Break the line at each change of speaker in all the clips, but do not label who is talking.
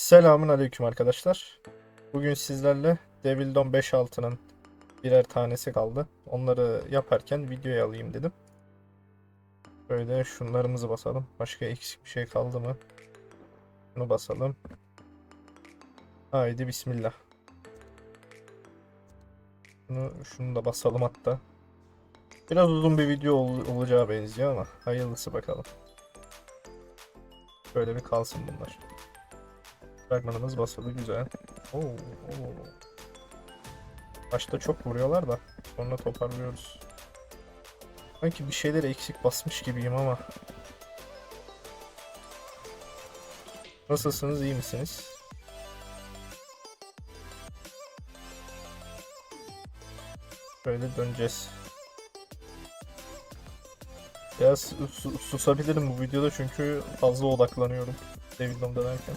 Selamun aleyküm arkadaşlar. Bugün sizlerle Devil Dawn 5.6'nın birer tanesi kaldı. Onları yaparken videoya alayım dedim. Böyle şunlarımızı basalım. Başka eksik bir şey kaldı mı? Bunu basalım. Haydi bismillah. Şunu, şunu da basalım hatta. Biraz uzun bir video ol- olacağı benziyor ama hayırlısı bakalım. Böyle bir kalsın bunlar. Fragmanımız basılı güzel. Oo, oo. Başta çok vuruyorlar da sonra toparlıyoruz. Sanki bir şeyler eksik basmış gibiyim ama. Nasılsınız, iyi misiniz? Böyle döneceğiz. Su- susabilirim bu videoda çünkü fazla odaklanıyorum. David Dom dönerken.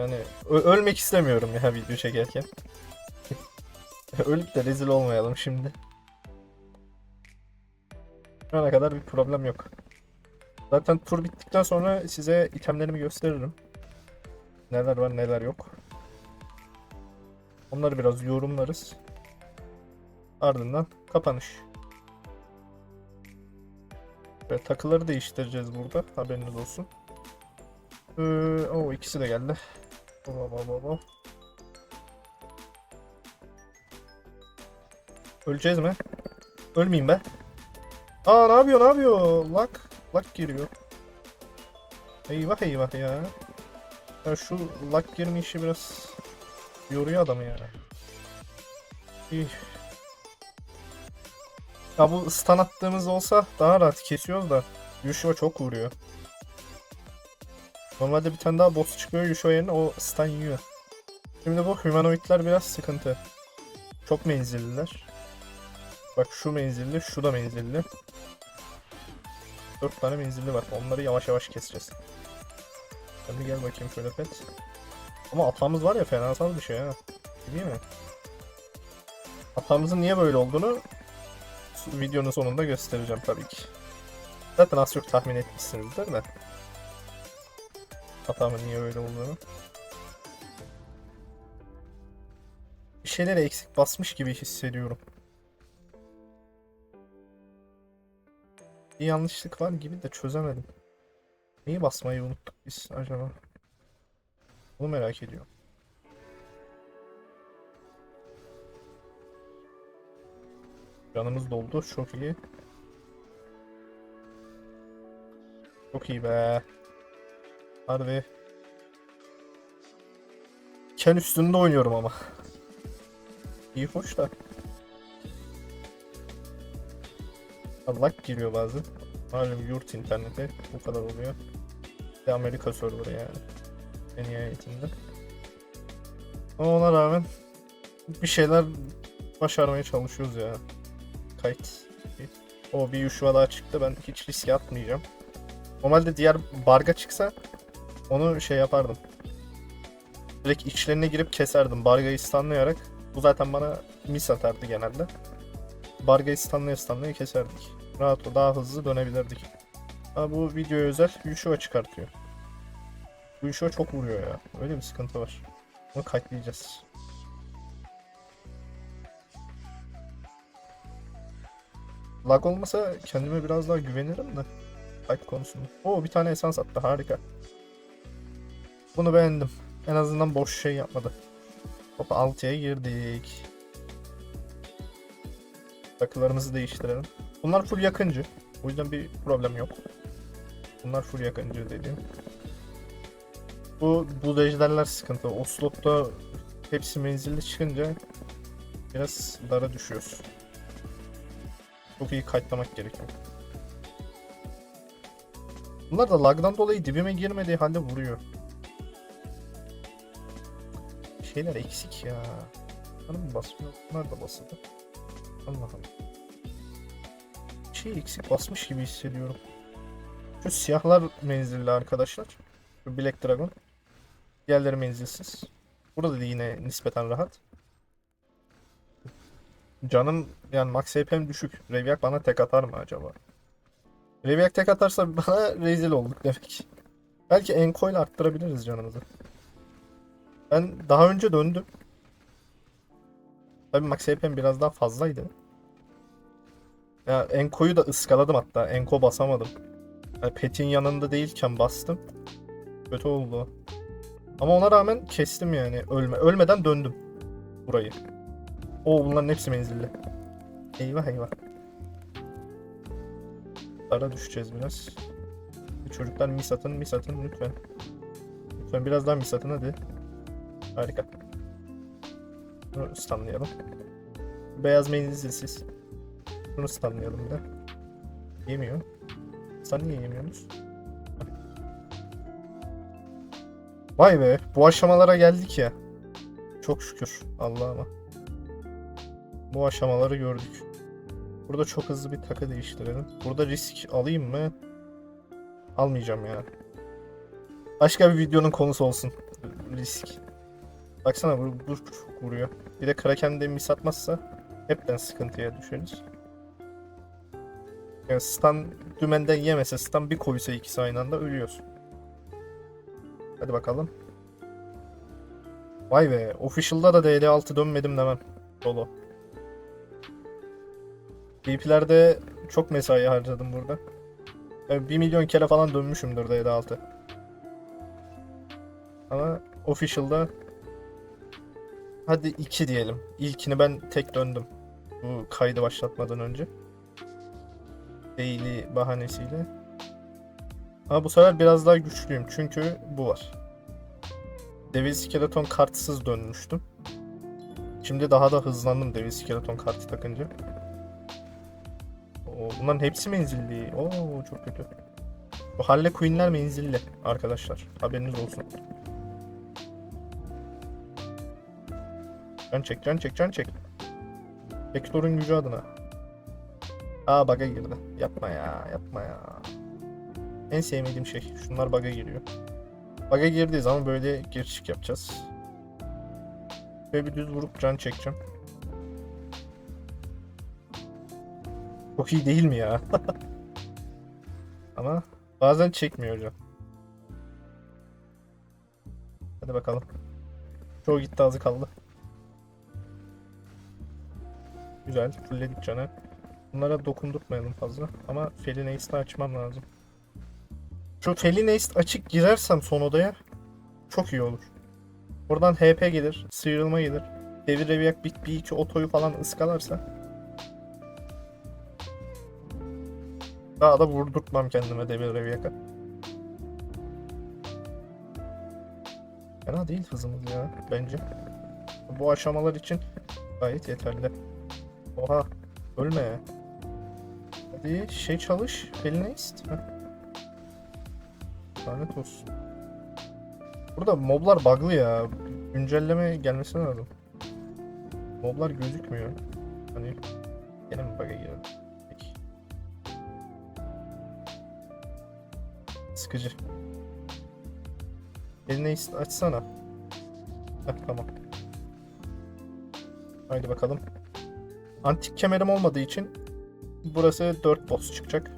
Yani ölmek istemiyorum ya video çekerken. Ölüp de rezil olmayalım şimdi. Şu ana kadar bir problem yok. Zaten tur bittikten sonra size itemlerimi gösteririm. Neler var neler yok. Onları biraz yorumlarız. Ardından kapanış. Ve takıları değiştireceğiz burada. Haberiniz olsun. Ee, o ikisi de geldi. Baba baba baba. Öleceğiz mi? Ölmeyeyim be. Aa ne yapıyor ne yapıyor? Lak. Lak giriyor. Eyvah eyvah ya. Ya şu lak girme işi biraz yoruyor adamı ya. Üf. Ya bu stun attığımız olsa daha rahat kesiyoruz da Yushua çok vuruyor. Normalde bir tane daha boss çıkıyor Yushua yerine o stun yiyor. Şimdi bu humanoidler biraz sıkıntı. Çok menzilliler. Bak şu menzilli, şu da menzilli. 4 tane menzilli var. Onları yavaş yavaş keseceğiz. Hadi gel bakayım şöyle pet. Ama atağımız var ya fenasal bir şey ha. Değil mi? Atağımızın niye böyle olduğunu videonun sonunda göstereceğim tabii ki. Zaten az çok tahmin etmişsinizdir de. Hatamın niye öyle olduğunu. Bir şeylere eksik basmış gibi hissediyorum. Bir yanlışlık var gibi de çözemedim. Neyi basmayı unuttuk biz acaba? Bunu merak ediyorum. Canımız doldu. Çok iyi. Çok iyi be. Harbi. Ken üstünde oynuyorum ama. İyi hoş da. Allah giriyor bazen. Malum yurt interneti bu kadar oluyor. Bir Amerika serverı yani. En nihayetinde. Ama ona rağmen bir şeyler başarmaya çalışıyoruz ya. Kayıt. O bir Yushua daha çıktı. Ben hiç riske atmayacağım. Normalde diğer barga çıksa onu şey yapardım. Direkt içlerine girip keserdim. Bargayı stunlayarak. Bu zaten bana mis atardı genelde. Bargayı stunlaya stunlaya keserdik. Rahat o daha hızlı dönebilirdik. Ama bu videoya özel Yushua çıkartıyor. Bu Yushua çok vuruyor ya. Öyle bir sıkıntı var. Bunu kayıtlayacağız. Lag olmasa kendime biraz daha güvenirim de. Hype konusunda. Oo bir tane esans attı harika. Bunu beğendim. En azından boş şey yapmadı. Hop 6'ya girdik. Takılarımızı değiştirelim. Bunlar full yakıncı. O yüzden bir problem yok. Bunlar full yakıncı dediğim. Bu bu ejderler sıkıntı. O slotta hepsi menzilli çıkınca biraz dara düşüyoruz. Çok iyi kayıtlamak gerekiyor. Bunlar da lagdan dolayı dibime girmediği halde vuruyor. Şeyler eksik ya. Hanım mı basmıyor? Bunlar da basıldı. Allah Allah. Bir şey eksik basmış gibi hissediyorum. Şu siyahlar menzilli arkadaşlar. Şu Black Dragon. Diğerleri menzilsiz. Burada da yine nispeten rahat. Canım yani max HP'm düşük. Reviak bana tek atar mı acaba? Reviak tek atarsa bana rezil olduk demek. Belki Enko ile arttırabiliriz canımızı. Ben daha önce döndüm. Tabii Max HP'm biraz daha fazlaydı. Ya Enko'yu da ıskaladım hatta. Enko basamadım. Yani Pet'in yanında değilken bastım. Kötü oldu. Ama ona rağmen kestim yani. Ölme. Ölmeden döndüm burayı. Oo bunların hepsi menzilli. Eyvah eyvah. Ara düşeceğiz biraz. Çocuklar mis atın, mis atın lütfen. Lütfen biraz daha mis atın hadi. Harika. Bunu stunlayalım. Beyaz menzilsiz. Bunu stunlayalım bir de. Yemiyor. Sen niye yemiyorsunuz? Vay be, bu aşamalara geldik ya. Çok şükür Allah'ıma. Bu aşamaları gördük. Burada çok hızlı bir takı değiştirelim. Burada risk alayım mı? Almayacağım ya. Başka bir videonun konusu olsun. Risk. Baksana bu çok vuruyor. Bir de Kraken de mis atmazsa hepten sıkıntıya düşeriz. Yani stun dümenden yemese stun bir koysa ikisi aynı anda ölüyorsun. Hadi bakalım. Vay be. Official'da da DL6 dönmedim demem. Solo. DP'lerde çok mesai harcadım burada. Yani 1 milyon kere falan dönmüşümdür DL6. Ama official'da hadi 2 diyelim. İlkini ben tek döndüm. Bu kaydı başlatmadan önce. Daily bahanesiyle. Ama bu sefer biraz daha güçlüyüm çünkü bu var. Devil Skeleton kartsız dönmüştüm. Şimdi daha da hızlandım Devil Skeleton kartı takınca. Oo, bunların hepsi menzilli. Oo çok kötü. Bu Harley Quinn'ler menzilli arkadaşlar. Haberiniz olsun. Can çek, can çek, can çek. Vektor'un gücü adına. Aa bug'a girdi. Yapma ya, yapma ya. En sevmediğim şey. Şunlar bug'a giriyor. Bug'a girdiği zaman böyle girişik yapacağız. Böyle bir düz vurup can çekeceğim. Çok iyi değil mi ya? Ama bazen çekmiyor hocam. Hadi bakalım. Çoğu gitti azı kaldı. Güzel. Fullledik canı. Bunlara dokundurtmayalım fazla. Ama Felin Ace'de açmam lazım. Şu Felin Ace açık girersem son odaya çok iyi olur. Oradan HP gelir, sıyrılma gelir. Devir reviyak bit bir iki otoyu falan ıskalarsa. Daha da vurdurtmam kendime devir reviyaka. Fena değil hızımız ya bence. Bu aşamalar için gayet yeterli. Oha ölme. Hadi şey çalış. Eline ist. Lanet olsun. Burada moblar bug'lı ya. Güncelleme gelmesi lazım. Moblar gözükmüyor. Hani yine mi bug'a girelim? Peki. Sıkıcı. Eline açsana. Heh, tamam. Haydi bakalım. Antik kemerim olmadığı için burası 4 boss çıkacak.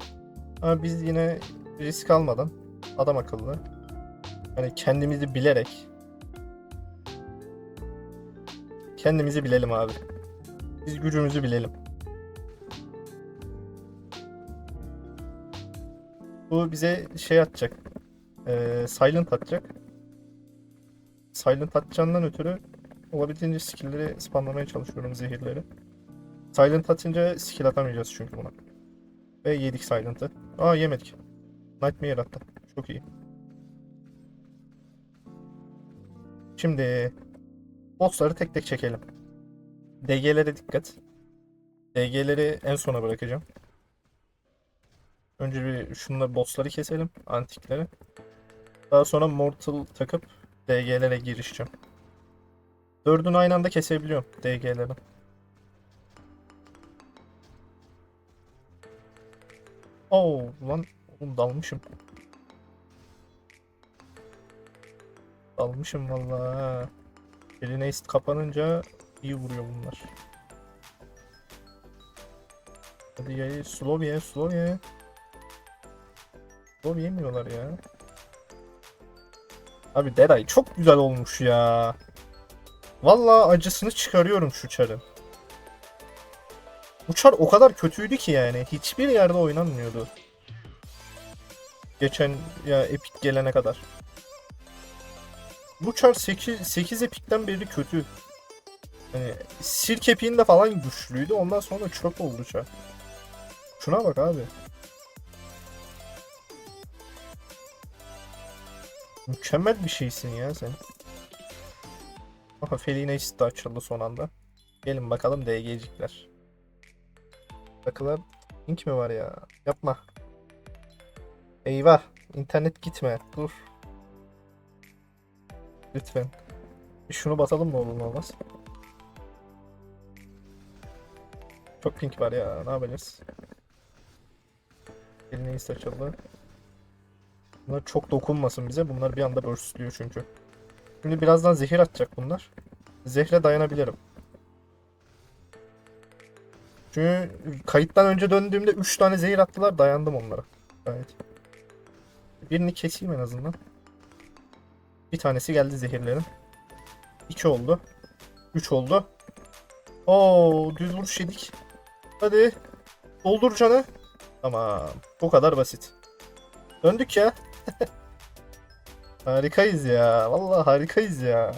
Ama biz yine risk almadan adam akıllı hani kendimizi bilerek kendimizi bilelim abi. Biz gücümüzü bilelim. Bu bize şey atacak. Ee, silent atacak. Silent atacağından ötürü olabildiğince skill'leri spamlamaya çalışıyorum zehirleri. Silent atınca skill atamayacağız çünkü buna. Ve yedik Silent'ı. Aa yemedik. Nightmare attı. Çok iyi. Şimdi bossları tek tek çekelim. DG'lere dikkat. DG'leri en sona bırakacağım. Önce bir şunları bossları keselim. Antikleri. Daha sonra Mortal takıp DG'lere girişeceğim. Dördünü aynı anda kesebiliyorum DG'leri. Oo lan oğlum dalmışım. Dalmışım vallahi. ha. Eline ist kapanınca iyi vuruyor bunlar. Hadi ya slow ye slow ye. Slow yemiyorlar ya. Abi Deray çok güzel olmuş ya. Vallahi acısını çıkarıyorum şu çarın. Bu çar o kadar kötüydü ki yani. Hiçbir yerde oynanmıyordu. Geçen ya Epic gelene kadar. Bu çar 8, 8 Epic'ten beri kötü. Hani Sirk Epic'inde falan güçlüydü. Ondan sonra çöp oldu çar. Şuna bak abi. Mükemmel bir şeysin ya sen. Aha Felina açıldı son anda. Gelin bakalım DG'cikler. Bakalım link mi var ya? Yapma. Eyvah. internet gitme. Dur. Lütfen. Şunu basalım mı olur mu olmaz? Çok link var ya. Ne yapacağız? Eline açıldı. Bunlar çok dokunmasın bize. Bunlar bir anda burstluyor çünkü. Şimdi birazdan zehir atacak bunlar. Zehre dayanabilirim. Çünkü kayıttan önce döndüğümde 3 tane zehir attılar. Dayandım onlara. Gayet. Birini keseyim en azından. Bir tanesi geldi zehirlerin. 2 oldu. 3 oldu. Oo, düz vuruş yedik. Hadi. Doldur canı. Tamam. Bu kadar basit. Döndük ya. harikayız ya. Vallahi harikayız ya.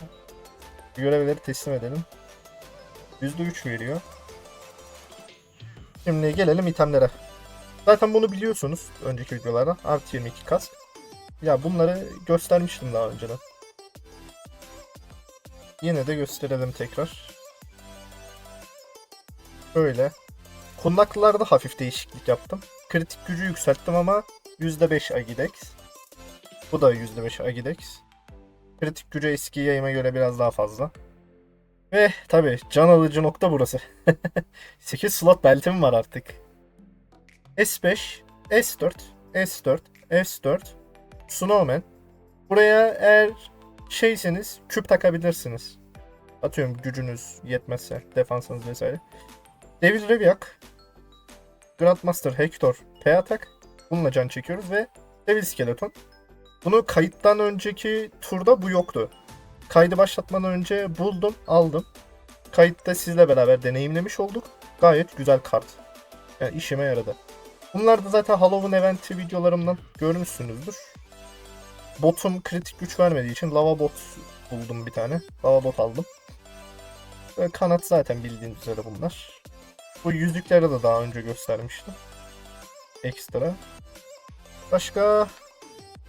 Görevleri teslim edelim. %3 veriyor. Şimdi gelelim itemlere. Zaten bunu biliyorsunuz önceki videolarda. Artı 22 kask. Ya bunları göstermiştim daha önceden. Yine de gösterelim tekrar. Böyle. Kundaklılarda hafif değişiklik yaptım. Kritik gücü yükselttim ama %5 Agidex. Bu da %5 Agidex. Kritik gücü eski yayıma göre biraz daha fazla. Ve tabi can alıcı nokta burası. 8 slot beltim var artık. S5, S4, S4, S4, Snowman. Buraya eğer şeyseniz küp takabilirsiniz. Atıyorum gücünüz yetmezse, defansınız vesaire. Devil Reviak, Grandmaster Hector P atak. Bununla can çekiyoruz ve Devil Skeleton. Bunu kayıttan önceki turda bu yoktu. Kaydı başlatmadan önce buldum, aldım. Kayıtta sizle beraber deneyimlemiş olduk. Gayet güzel kart. Yani işime yaradı. Bunlar da zaten Halloween eventi videolarımdan görmüşsünüzdür. Botum kritik güç vermediği için lava bot buldum bir tane. Lava bot aldım. Ve kanat zaten bildiğiniz üzere bunlar. Bu yüzükleri de daha önce göstermiştim. Ekstra. Başka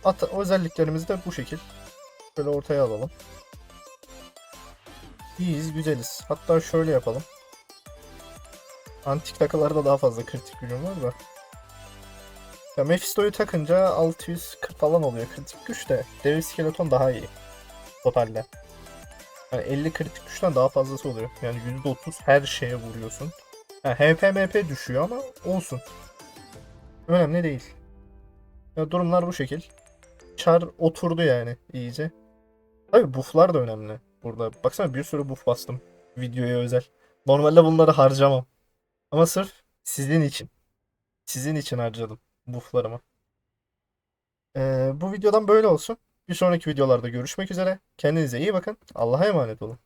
at özelliklerimiz de bu şekil. Böyle ortaya alalım. İyiyiz, güzeliz. Hatta şöyle yapalım. Antik takılarda daha fazla kritik gücüm var da. Ya Mephisto'yu takınca 640 falan oluyor kritik güç de. Dev skeleton daha iyi. Totalde. Yani 50 kritik güçten daha fazlası oluyor. Yani %30 her şeye vuruyorsun. Ha, HP MP düşüyor ama olsun. Önemli değil. Ya durumlar bu şekil. Char oturdu yani iyice. Tabii bufflar da önemli burada. Baksana bir sürü buff bastım videoya özel. Normalde bunları harcamam. Ama sırf sizin için. Sizin için harcadım bufflarımı. Ee, bu videodan böyle olsun. Bir sonraki videolarda görüşmek üzere. Kendinize iyi bakın. Allah'a emanet olun.